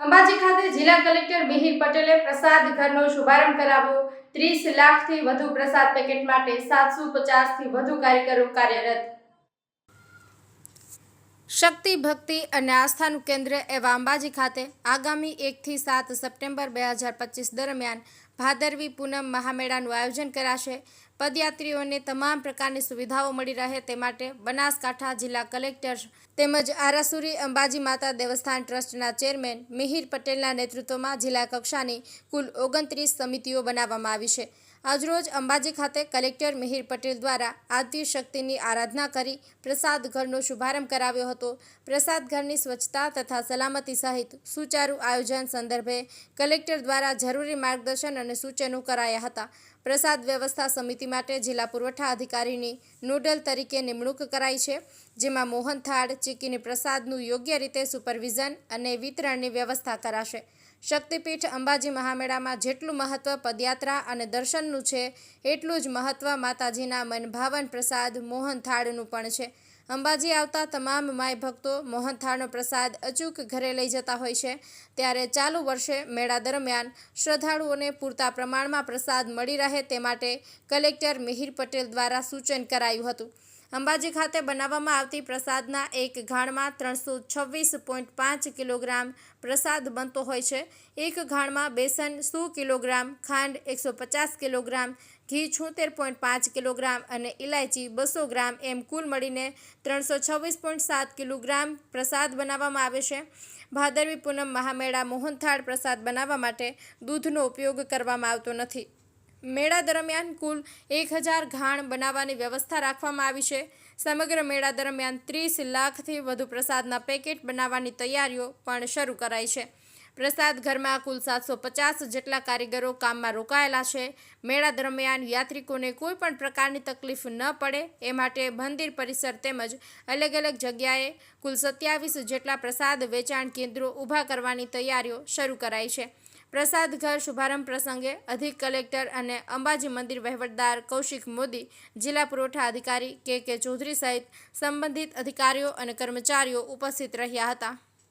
અંબાજી ખાતે જિલ્લા કલેક્ટર મિહિર પટેલે પ્રસાદ ઘરનો શુભારંભ કરાવ્યો. ત્રીસ લાખથી વધુ પ્રસાદ પેકેટ માટે સાતસો પચાસથી વધુ કાર્યકરો કાર્યરત શક્તિ, ભક્તિ અને આસ્થાનું કેન્દ્ર એવા અંબાજી ખાતે આગામી એકથી સાત સપ્ટેમ્બર બે હજાર પચીસ દરમિયાન ભાદરવી પૂનમ મહામેળાનું આયોજન કરાશે. પદયાત્રીઓને તમામ પ્રકારની સુવિધાઓ મળી રહે તે માટે બનાસકાંઠા જિલ્લા કલેક્ટર તેમજ આરાસુરી અંબાજી માતા દેવસ્થાન ટ્રસ્ટના ચેરમેન મિહિર પટેલના નેતૃત્વમાં જિલ્લા કક્ષાની કુલ ઓગણત્રીસ સમિતિઓ બનાવવામાં આવી છે. આજરોજ અંબાજી ખાતે કલેક્ટર મિહિર પટેલ દ્વારા આદ્ય શક્તિની આરાધના કરી પ્રસાદ ઘરનો શુભારંભ કરાવ્યો હતો. પ્રસાદ ઘરની સ્વચ્છતા તથા સલામતી સહિત સુચારુ આયોજન સંદર્ભે કલેક્ટર દ્વારા જરૂરી માર્ગદર્શન અને સૂચનો કરાયા હતા. પ્રસાદ વ્યવસ્થા સમિતિ માટે જિલ્લા પુરવઠા અધિકારીની નોડલ તરીકે નિમણૂક કરાઈ છે, જેમાં મોહનથાળ, ચીકીની પ્રસાદનું યોગ્ય રીતે સુપરવિઝન અને વિતરણની વ્યવસ્થા કરાશે. શક્તિપીઠ અંબાજી મહામેળામાં જેટલું મહત્વ પદયાત્રા અને દર્શનનું છે, એટલું જ મહત્વ માતાજીના મનભાવન પ્રસાદ મોહનથાળનું પણ છે. અંબાજી આવતા તમામ માય ભક્તો મોહનથાળનો પ્રસાદ અચૂક ઘરે લઈ જતા હોય છે. ત્યારે ચાલુ વર્ષે મેળા દરમિયાન શ્રદ્ધાળુઓને પૂરતા પ્રમાણમાં પ્રસાદ મળી રહે તે માટે કલેક્ટર મિહિર પટેલ દ્વારા સૂચન કરાયું હતું. અંબાજી ખાતે બનાવવામાં આવતી પ્રસાદના એક ઘાણમાં ત્રણસો છવ્વીસ પોઈન્ટ પાંચ કિલોગ્રામ પ્રસાદ બનતો હોય છે. એક ઘાણમાં બેસન સો કિલોગ્રામ, ખાંડ એકસો પચાસ કિલોગ્રામ, ઘી છોતેર પોઈન્ટ પાંચ કિલોગ્રામ અને ઇલાયચી બસો ગ્રામ એમ કુલ મળીને ત્રણસો છવ્વીસ પોઈન્ટ સાત કિલોગ્રામ પ્રસાદ બનાવવામાં આવે છે. ભાદરવી પૂનમ મહામેળા મોહનથાળ પ્રસાદ બનાવવા માટે દૂધનો ઉપયોગ કરવામાં આવતો નથી. મેળા દરમિયાન કુલ એક હજાર ઘાણ બનાવવાની વ્યવસ્થા રાખવામાં આવી છે. સમગ્ર મેળા દરમિયાન ત્રીસ લાખથી વધુ પ્રસાદના પેકેટ બનાવવાની તૈયારીઓ પણ શરૂ કરાઈ છે. પ્રસાદ ઘરમાં કુલ સાતસો પચાસ જેટલા કારીગરો કામમાં રોકાયેલા છે. મેળા દરમિયાન યાત્રિકોને કોઈ પણ પ્રકારની તકલીફ ન પડે, એ માટે મંદિર પરિસર તેમજ અલગ અલગ જગ્યાએ કુલ સત્યાવીસ જેટલા પ્રસાદ વેચાણ કેન્દ્રો ઊભા કરવાની તૈયારીઓ શરૂ કરાઈ છે. પ્રસાદ ઘર શુભારંભ પ્રસંગે અધિક કલેક્ટર અને અંબાજી મંદિર વહીવટદાર કૌશિક મોદી, જિલ્લા પુરવઠા અધિકારી કે કે ચૌધરી સહિત સંબંધિત અધિકારીઓ અને કર્મચારીઓ ઉપસ્થિત રહ્યા હતા.